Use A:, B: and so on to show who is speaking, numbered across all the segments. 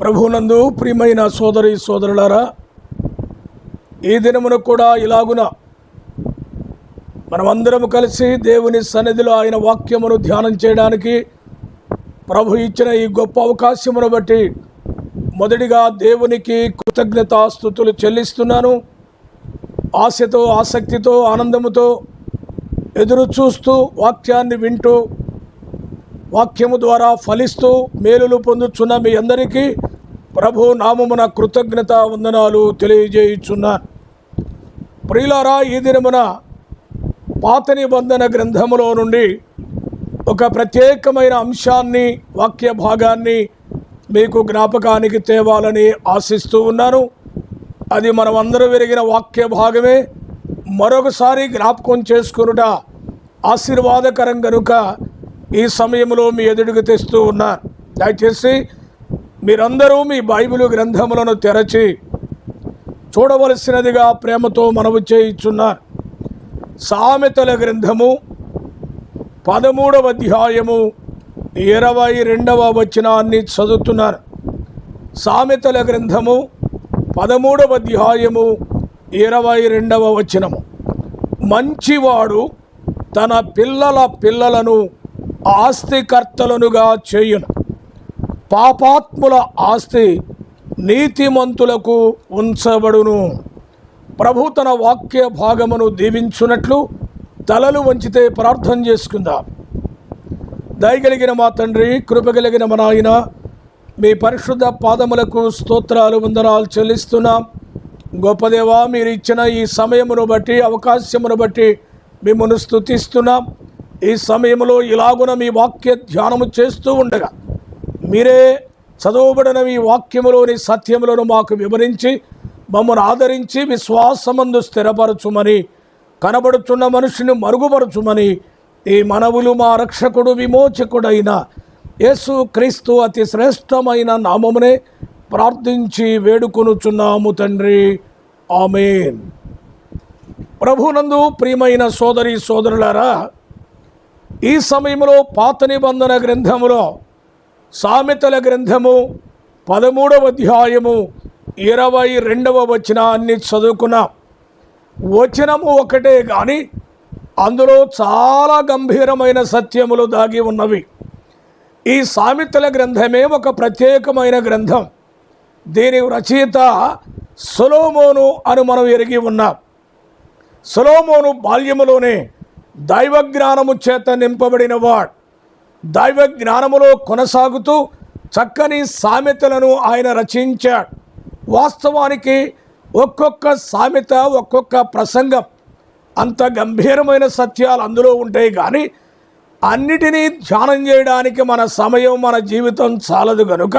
A: ప్రభునందు ప్రియమైన సోదరి సోదరులారా ఈ దినమున కూడా ఇలాగున మనమందరం కలిసి దేవుని సన్నిధిలో ఆయన వాక్యమును ధ్యానం చేయడానికి ప్రభు ఇచ్చిన ఈ గొప్ప అవకాశమును బట్టి మొదటిగా దేవునికి కృతజ్ఞతాస్థుతులు చెల్లిస్తున్నాను. ఆశతో ఆసక్తితో ఆనందముతో ఎదురు చూస్తూ వాక్యాన్ని వింటూ వాక్యము ద్వారా ఫలిస్తూ మేలులు పొందుచున్న మీ అందరికీ ప్రభు నామమున కృతజ్ఞత వందనాలు తెలియజేయుచున్నాను ప్రియులారా ఈ దినమున పాత నిబంధన గ్రంథములో నుండి ఒక ప్రత్యేకమైన అంశాన్ని వాక్య భాగాన్ని మీకు జ్ఞాపకానికి తేవాలని ఆశిస్తూ ఉన్నాను. అది మనం అందరూ విరిగిన వాక్య భాగమే. మరొకసారి జ్ఞాపకం చేసుకునుట ఆశీర్వాదకరం కనుక ఈ సమయంలో మీ ఎదుటికి తెస్తూ ఉన్నారు దయచేసి మీరందరూ మీ బైబిల్ గ్రంథములను తెరచి చూడవలసినదిగా ప్రేమతో మనవి చేయిచున్నారు సామెతల గ్రంథము పదమూడవ అధ్యాయము ఇరవై రెండవ వచనాన్ని చదువుతున్నారు. సామెతల గ్రంథము పదమూడవ అధ్యాయము ఇరవై రెండవ వచనము. మంచివాడు తన పిల్లల పిల్లలను ఆస్తికర్తలనుగా చేయును. పాపాత్ముల ఆస్తి నీతిమంతులకు ఉంచబడును. ప్రభు తన వాక్య భాగమును దీవించున్నట్లు తలలు వంచితే ప్రార్థన చేసుకుందాం. దయగలిగిన మా తండ్రి కృపగలిగిన మా నాయన మీ పరిశుద్ధ పాదములకు స్తోత్రాలు వందనాలు చెల్లిస్తున్నాం. గొప్పదేవా మీరు ఇచ్చిన ఈ సమయమును బట్టి అవకాశమును బట్టి మిమ్మల్ని స్థుతిస్తున్నాం ఈ సమయంలో ఇలాగున మీ వాక్య ధ్యానము చేస్తూ ఉండగా మీరే చదువుబడిన మీ వాక్యములోని సత్యములను మాకు వివరించి మమ్మల్ని ఆదరించి విశ్వాసమందు స్థిరపరచుమని కనబడుచున్న మనుషుని మరుగుపరచుమని ఈ మనవులు మా రక్షకుడు విమోచకుడైన యేసు క్రీస్తు అతి శ్రేష్టమైన నామమునే ప్రార్థించి వేడుకొనుచున్నాము తండ్రి. ఆమెన్. ప్రభునందు ప్రియమైన సోదరి సోదరులారా ఈ సమయంలో పాత నిబంధన గ్రంథములో సామెతల గ్రంథము పదమూడవ అధ్యాయము ఇరవై రెండవ వచనాన్ని చదువుకున్నాం. వచనము ఒకటే కానీ అందులో చాలా గంభీరమైన సత్యములు దాగి ఉన్నవి. ఈ సామెతల గ్రంథమే ఒక ప్రత్యేకమైన గ్రంథం. దీని రచయిత సొలోమోను అని మనం ఎరిగి ఉన్నాం. సొలోమోను బాల్యములోనే దైవజ్ఞానము చేత నింపబడినవాడు దైవ జ్ఞానములో కొనసాగుతూ చక్కని సామెతలను ఆయన రచించాడు. వాస్తవానికి ఒక్కొక్క సామెత ఒక్కొక్క ప్రసంగం అంత గంభీరమైన సత్యాలు అందులో ఉంటాయి కానీ అన్నిటినీ ధ్యానం చేయడానికి మన సమయం మన జీవితం చాలదు కనుక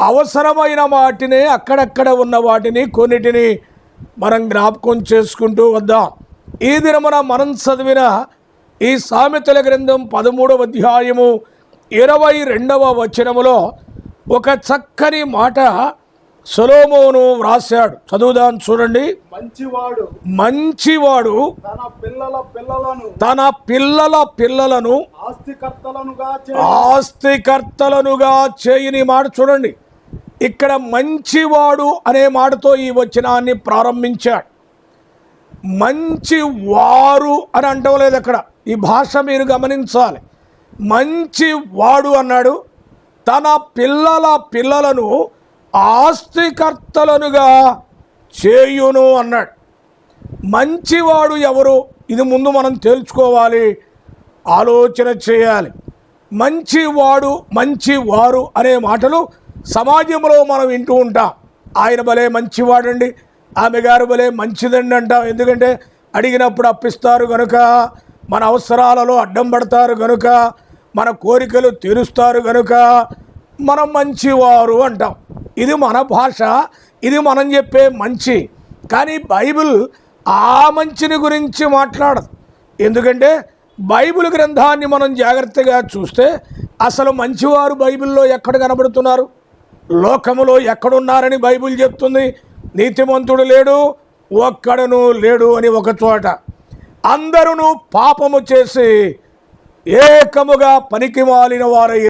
A: అవసరమైన వాటిని అక్కడక్కడ ఉన్న వాటిని కొన్నిటిని మనం జ్ఞాపకం చేసుకుంటూ వద్దాం. ఈ దినమున మనం చదివిన ఈ సామెతల గ్రంథం పదమూడవ అధ్యాయము ఇరవై రెండవ వచనములో ఒక చక్కని మాట సొలోమోను వ్రాశాడు. చదువుదాం చూడండి.
B: మంచివాడు
A: మంచివాడు
B: తన పిల్లల పిల్లలను
A: తన పిల్లల పిల్లలను
B: ఆస్తికర్తలనుగా
A: ఆస్తికర్తలనుగా చేయని మాట చూడండి. ఇక్కడ మంచివాడు అనే మాటతో ఈ వచనాన్ని ప్రారంభించాడు. మంచి వారు అని అంటం లేదు అక్కడ ఈ భాష మీరు గమనించాలి. మంచి వాడు అన్నాడు. తన పిల్లల పిల్లలను ఆస్తికర్తలనుగా చేయును అన్నాడు. మంచివాడు ఎవరు? ఇది ముందు మనం తేల్చుకోవాలి ఆలోచన చేయాలి. మంచివాడు మంచి వారు అనే మాటలు సమాజంలో మనం వింటూ ఉంటాం. ఆయన భలే మంచివాడండి. ఆమె గారు భలే మంచిదండి అంటాం. ఎందుకంటే అడిగినప్పుడు అప్పిస్తారు కనుక మన అవసరాలలో అడ్డం పడతారు కనుక మన కోరికలు తీరుస్తారు కనుక మనం మంచివారు అంటాం. ఇది మన భాష ఇది మనం చెప్పే మంచి. కానీ బైబిల్ ఆ మంచిని గురించి మాట్లాడదు. ఎందుకంటే బైబిల్ గ్రంథాన్ని మనం జాగ్రత్తగా చూస్తే అసలు మంచివారు బైబిల్లో ఎక్కడ కనబడుతున్నారు? లోకములో ఎక్కడున్నారని బైబిల్ చెప్తుంది. నీతిమంతుడు లేడు ఒక్కడను లేడు అని ఒక చోట. అందరూ పాపము చేసి ఏకముగా పనికి మాలిన వారై